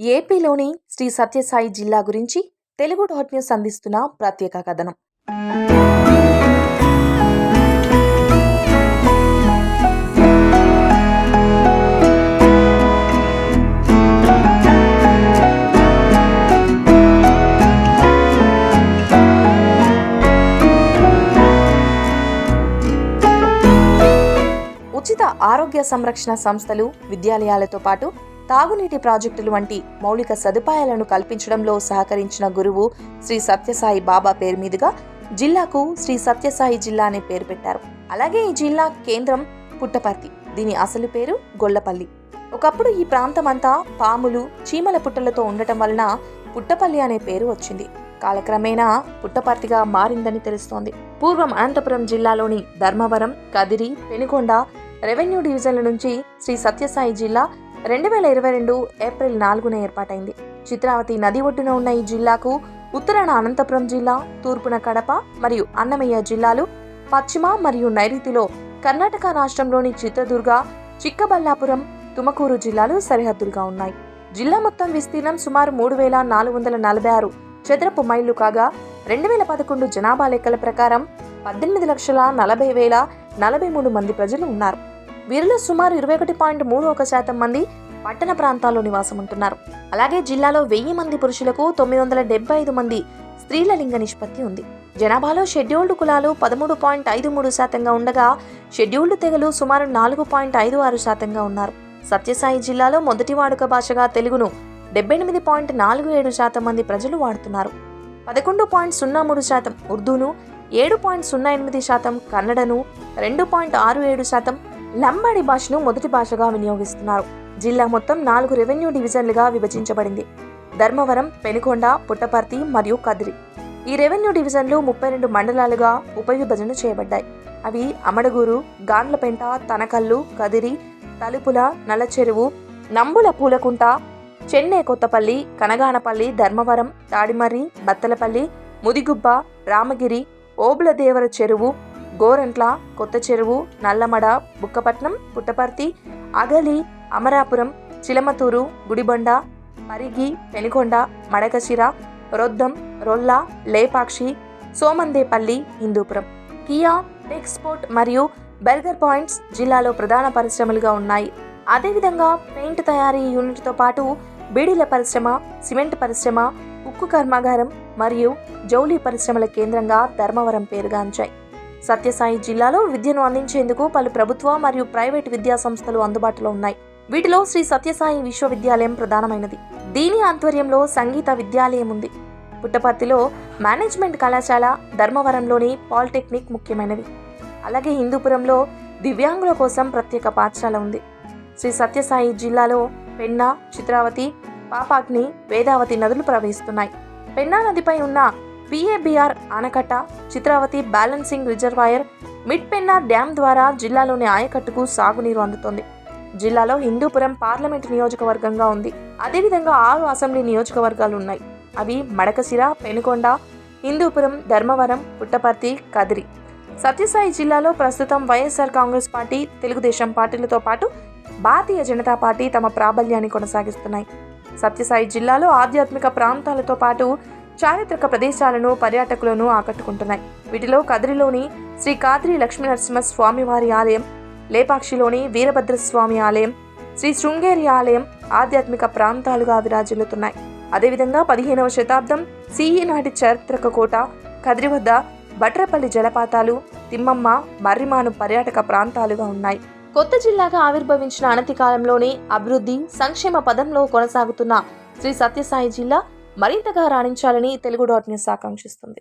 ఏపీలోని శ్రీ సత్యసాయి జిల్లా గురించి తెలుగు డాట్ న్యూస్ అందిస్తున్న ప్రత్యేక కథనం. ఉచిత ఆరోగ్య సంరక్షణ సంస్థలు విద్యాలయాలతో పాటు తాగునీటి ప్రాజెక్టులు వంటి మౌలిక సదుపాయాలను కల్పించడంలో సహకరించిన గురువు శ్రీ సత్యసాయి బాబా పేరు మీదుగా జిల్లాకు శ్రీ సత్యసాయి జిల్లా అనే పేరు పెట్టారు. అలాగే ఈ జిల్లా కేంద్రం పుట్టపర్తి. దీని అసలు పేరు గొల్లపల్లి. ఒకప్పుడు ఈ ప్రాంతం అంతా పాములు చీమల పుట్టలతో ఉండటం వలన పుట్టపల్లి అనే పేరు వచ్చింది. కాలక్రమేణా పుట్టపర్తిగా మారిందని తెలుస్తోంది. పూర్వం అనంతపురం జిల్లాలోని ధర్మవరం కదిరి పెనుకొండ రెవెన్యూ డివిజన్ల నుంచి శ్రీ సత్యసాయి జిల్లా రెండు వేల ఇరవై రెండు ఏప్రిల్ నాలుగున ఏర్పాటైంది. చిత్రావతి నది ఒడ్డున ఉన్న ఈ జిల్లాకు ఉత్తరాన అనంతపురం జిల్లా తూర్పున కడప మరియు అన్నమయ్య జిల్లాలు పశ్చిమ మరియు నైరుతిలో కర్ణాటక రాష్ట్రంలోని చిత్రదుర్గ చిక్కబల్లాపురం తుమకూరు జిల్లాలు సరిహద్దులుగా ఉన్నాయి. జిల్లా మొత్తం విస్తీర్ణం సుమారు మూడు వేల నాలుగు వందల నలభై ఆరు చదరపు మైళ్ళు కాగా రెండు వేల పదకొండు జనాభా లెక్కల ప్రకారం పద్దెనిమిది లక్షల నలభై వేల నలభై మూడు మంది ప్రజలు ఉన్నారు. వీరిలో సుమారు ఇరవై ఒకటి పాయింట్ మూడు ఒక శాతం మంది పట్టణ ప్రాంతాల్లో నివాసం ఉంటున్నారు అలాగే జిల్లాలో వెయ్యి మంది పురుషులకు తొమ్మిది వందల డెబ్బై ఐదు మంది స్త్రీల లింగ నిష్పత్తి ఉంది. జనాభాలో షెడ్యూల్డ్ కులాలు పదమూడు పాయింట్ ఐదు మూడు శాతంగా ఉండగా షెడ్యూల్డ్ తెగలు సుమారు నాలుగు పాయింట్ ఐదు ఆరు శాతంగా ఉన్నారు. సత్యసాయి జిల్లాలో మొదటి వాడుక భాషగా తెలుగును డెబ్బై ఎనిమిది పాయింట్ నాలుగు ఏడు శాతం మంది ప్రజలు వాడుతున్నారు. పదకొండు పాయింట్ సున్నా మూడు శాతం ఉర్దూను ఏడు పాయింట్ సున్నా ఎనిమిది శాతం కన్నడను రెండు పాయింట్ ఆరు ఏడు శాతం లంబాడి భాషను మొదటి భాషగా వినియోగిస్తున్నారు. జిల్లా మొత్తం నాలుగు రెవెన్యూ డివిజన్లుగా విభజించబడింది. ధర్మవరం పెనుకొండ పుట్టపర్తి మరియు కదిరి. ఈ రెవెన్యూ డివిజన్లు ముప్పై రెండు మండలాలుగా ఉపవిభజన చేయబడ్డాయి. అవి అమడగూరు గాండ్లపెంట తనకల్లు కదిరి తలుపుల నల్లచెరువు నంబుల పూలకుంట చెన్నై కొత్తపల్లి కనగానపల్లి ధర్మవరం తాడిమర్రి బత్తలపల్లి ముదిగుబ్బ రామగిరి ఓబులదేవర చెరువు గోరంట్ల కొత్త చెరువు నల్లమడ బుక్కపట్నం పుట్టపర్తి అగలి అమరాపురం చిలమతూరు గుడిబండ పరిగి పెనుకొండ మడకశిర రొద్దం రొల్ల లేపాక్షి సోమందేపల్లి హిందూపురం. కియా టెక్స్పోర్ట్ మరియు బెర్గర్ పాయింట్స్ జిల్లాలో ప్రధాన పరిశ్రమలుగా ఉన్నాయి. అదేవిధంగా పెయింట్ తయారీ యూనిట్తో పాటు బీడీల పరిశ్రమ సిమెంట్ పరిశ్రమ ఉక్కు కర్మాగారం మరియు జౌలీ పరిశ్రమల కేంద్రంగా ధర్మవరం పేరుగాంచాయి. సత్యసాయి జిల్లాలో విద్యను అందించేందుకు పలు ప్రభుత్వ మరియు ప్రైవేటు విద్యా సంస్థలు అందుబాటులో ఉన్నాయి. వీటిలో శ్రీ సత్యసాయి విశ్వవిద్యాలయం ప్రధానమైనది. దీని ఆధ్వర్యంలో సంగీత విద్యాలయం ఉంది. పుట్టపర్తిలో మేనేజ్మెంట్ కళాశాల ధర్మవరంలోని పాలిటెక్నిక్ ముఖ్యమైనవి అలాగే హిందూపురంలో దివ్యాంగుల కోసం ప్రత్యేక పాఠశాల ఉంది. శ్రీ సత్యసాయి జిల్లాలో పెన్నా చిత్రావతి పాపాగ్ని వేదావతి నదులు ప్రవహిస్తున్నాయి. పెన్నా నదిపై ఉన్న పిఏబిఆర్ ఆనకట్ట Chitravathi balancing reservoir Mid Pennar dam ద్వారా జిల్లాలోని ఆయకట్టుకు సాగునీరు అందుతోంది. జిల్లాలో హిందూపురం పార్లమెంట్ నియోజకవర్గంగా ఉంది. అదేవిధంగా ఆరు అసెంబ్లీ నియోజకవర్గాలు ఉన్నాయి అవి మడకసిర పెనుకొండ హిందూపురం ధర్మవరం పుట్టపర్తి కదిరి. సత్యసాయి జిల్లాలో ప్రస్తుతం వైఎస్ఆర్ కాంగ్రెస్ పార్టీ తెలుగుదేశం పార్టీలతో పాటు భారతీయ జనతా పార్టీ తమ ప్రాబల్యాన్ని కొనసాగిస్తున్నాయి. సత్యసాయి జిల్లాలో ఆధ్యాత్మిక ప్రాంతాలతో పాటు చారిత్రక ప్రదేశాలను పర్యాటకులను ఆకట్టుకుంటున్నాయి. వీటిలో కదిరిలోని శ్రీ కాద్రి లక్ష్మీనరసింహ స్వామివారి ఆలయం లేపాక్షిలోని వీరభద్రస్వామి ఆలయం శ్రీ శృంగేరి ఆలయం ఆధ్యాత్మిక ప్రాంతాలుగా విరాజిల్లుతున్నాయి. అదేవిధంగా పదిహేనవ శతాబ్దం సిఈ నాటి చారిత్రక కోట కదిరి వద్ద బట్రపల్లి జలపాతాలు తిమ్మమ్మ మర్రిమాను పర్యాటక ప్రాంతాలుగా ఉన్నాయి. కొత్త జిల్లాగా ఆవిర్భవించిన అనతి కాలంలోనే అభివృద్ధి సంక్షేమ పదంలో కొనసాగుతున్న శ్రీ సత్యసాయి జిల్లా మరింతగా రాణించాలని తెలుగు డాట్ న్యూస్ ఆకాంక్షిస్తుంది.